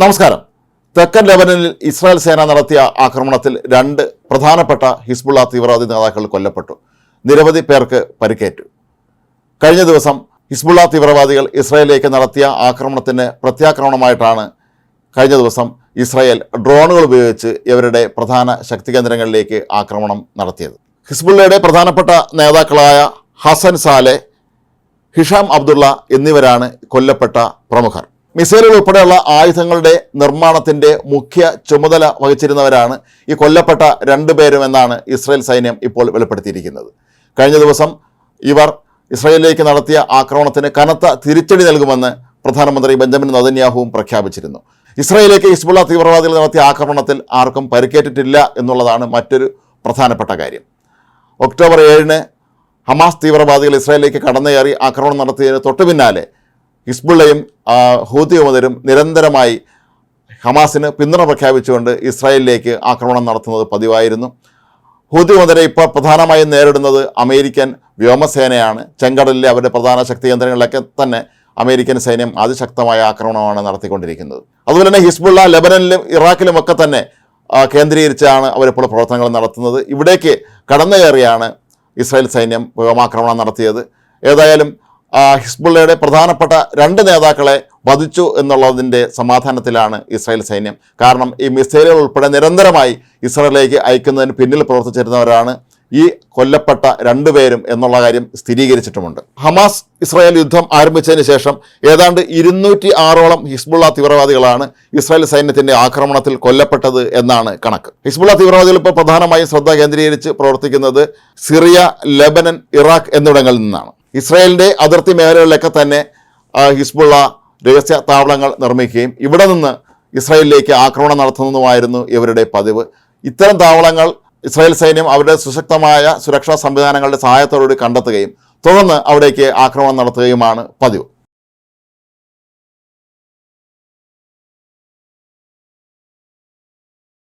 നമസ്കാരം. തെക്കൻ ലെബനനിൽ ഇസ്രായേൽ സേന നടത്തിയ ആക്രമണത്തിൽ രണ്ട് പ്രധാനപ്പെട്ട ഹിസ്ബുള്ള തീവ്രവാദി നേതാക്കൾ കൊല്ലപ്പെട്ടു. നിരവധി പേർക്ക് പരിക്കേറ്റു. കഴിഞ്ഞ ദിവസം ഹിസ്ബുള്ള തീവ്രവാദികൾ ഇസ്രായേലിലേക്ക് നടത്തിയ ആക്രമണത്തിന് പ്രത്യാക്രമണമായിട്ടാണ് കഴിഞ്ഞ ദിവസം ഇസ്രായേൽ ഡ്രോണുകൾ ഉപയോഗിച്ച് ഇവരുടെ പ്രധാന ശക്തി കേന്ദ്രങ്ങളിലേക്ക് ആക്രമണം നടത്തിയത്. ഹിസ്ബുള്ളയുടെ പ്രധാനപ്പെട്ട നേതാക്കളായ ഹസൻ സാലെ ഹിഷാം അബ്ദുള്ള എന്നിവരാണ് കൊല്ലപ്പെട്ട പ്രമുഖർ. മിസൈലുകൾ ഉൾപ്പെടെയുള്ള ആയുധങ്ങളുടെ നിർമ്മാണത്തിന്റെ മുഖ്യ ചുമതല വഹിച്ചിരുന്നവരാണ് ഈ കൊല്ലപ്പെട്ട രണ്ടുപേരും എന്നാണ് ഇസ്രായേൽ സൈന്യം ഇപ്പോൾ വെളിപ്പെടുത്തിയിരിക്കുന്നത്. കഴിഞ്ഞ ദിവസം ഇവർ ഇസ്രായേലിലേക്ക് നടത്തിയ ആക്രമണത്തിന് കനത്ത തിരിച്ചടി നൽകുമെന്ന് പ്രധാനമന്ത്രി ബെഞ്ചമിൻ നദന്യാഹുവും പ്രഖ്യാപിച്ചിരുന്നു. ഇസ്രായേലിലേക്ക് ഹിസ്ബുള്ള തീവ്രവാദികൾ നടത്തിയ ആക്രമണത്തിൽ ആർക്കും പരിക്കേറ്റിട്ടില്ല എന്നുള്ളതാണ് മറ്റൊരു പ്രധാനപ്പെട്ട കാര്യം. ഒക്ടോബർ ഏഴിന് ഹമാസ് തീവ്രവാദികൾ ഇസ്രായേലിലേക്ക് കടന്നുകയറി ആക്രമണം നടത്തിയതിന് തൊട്ടു പിന്നാലെ ഹിസ്ബുള്ളയും ഹൂതിയുമതരും നിരന്തരമായി ഹമാസിന് പിന്തുണ പ്രഖ്യാപിച്ചുകൊണ്ട് ഇസ്രായേലിലേക്ക് ആക്രമണം നടത്തുന്നത് പതിവായിരുന്നു. ഹൂതി ഇപ്പോൾ പ്രധാനമായും നേരിടുന്നത് അമേരിക്കൻ വ്യോമസേനയാണ്. ചെങ്കടലിലെ അവരുടെ പ്രധാന ശക്തി കേന്ദ്രങ്ങളിലൊക്കെ തന്നെ അമേരിക്കൻ സൈന്യം അതിശക്തമായ ആക്രമണമാണ് നടത്തിക്കൊണ്ടിരിക്കുന്നത്. അതുപോലെ തന്നെ ഹിസ്ബുള്ള ലെബനനിലും ഇറാഖിലും ഒക്കെ തന്നെ കേന്ദ്രീകരിച്ചാണ് അവരിപ്പോൾ പ്രവർത്തനങ്ങൾ നടത്തുന്നത്. ഇവിടേക്ക് കടന്നു കയറിയാണ് ഇസ്രായേൽ സൈന്യം വ്യോമാക്രമണം നടത്തിയത്. ഏതായാലും ഹിസ്ബുള്ളയുടെ പ്രധാനപ്പെട്ട രണ്ട് നേതാക്കളെ വധിച്ചു എന്നുള്ളതിന്റെ സമാധാനത്തിലാണ് ഇസ്രായേൽ സൈന്യം. കാരണം ഈ മിസൈലുകൾ ഉൾപ്പെടെ നിരന്തരമായി ഇസ്രായേലിലേക്ക് അയക്കുന്നതിന് പിന്നിൽ പ്രവർത്തിച്ചിരുന്നവരാണ് ഈ കൊല്ലപ്പെട്ട രണ്ടുപേരും എന്നുള്ള കാര്യം സ്ഥിരീകരിച്ചിട്ടുമുണ്ട്. ഹമാസ് ഇസ്രായേൽ യുദ്ധം ആരംഭിച്ചതിന് ശേഷം ഏതാണ്ട് ഇരുന്നൂറ്റി ആറോളം ഹിസ്ബുള്ള തീവ്രവാദികളാണ് ഇസ്രായേൽ സൈന്യത്തിന്റെ ആക്രമണത്തിൽ കൊല്ലപ്പെട്ടത് എന്നാണ് കണക്ക്. ഹിസ്ബുള്ള തീവ്രവാദികൾ ഇപ്പോൾ പ്രധാനമായും ശ്രദ്ധ കേന്ദ്രീകരിച്ച് പ്രവർത്തിക്കുന്നത് സിറിയ ലെബനൻ ഇറാഖ് എന്നിവിടങ്ങളിൽ നിന്നാണ്. ഇസ്രായേലിന്റെ അതിർത്തി മേഖലകളിലൊക്കെ തന്നെ ഹിസ്ബുള്ള രഹസ്യ താവളങ്ങൾ നിർമ്മിക്കുകയും ഇവിടെ നിന്ന് ഇസ്രായേലിലേക്ക് ആക്രമണം നടത്തുന്നതുമായിരുന്നു ഇവരുടെ പതിവ്. ഇത്തരം താവളങ്ങൾ ഇസ്രായേൽ സൈന്യം അവരുടെ സുശക്തമായ സുരക്ഷാ സംവിധാനങ്ങളുടെ സഹായത്തോടുകൂടി കണ്ടെത്തുകയും തുടർന്ന് അവിടേക്ക് ആക്രമണം നടത്തുകയുമാണ് പതിവ്.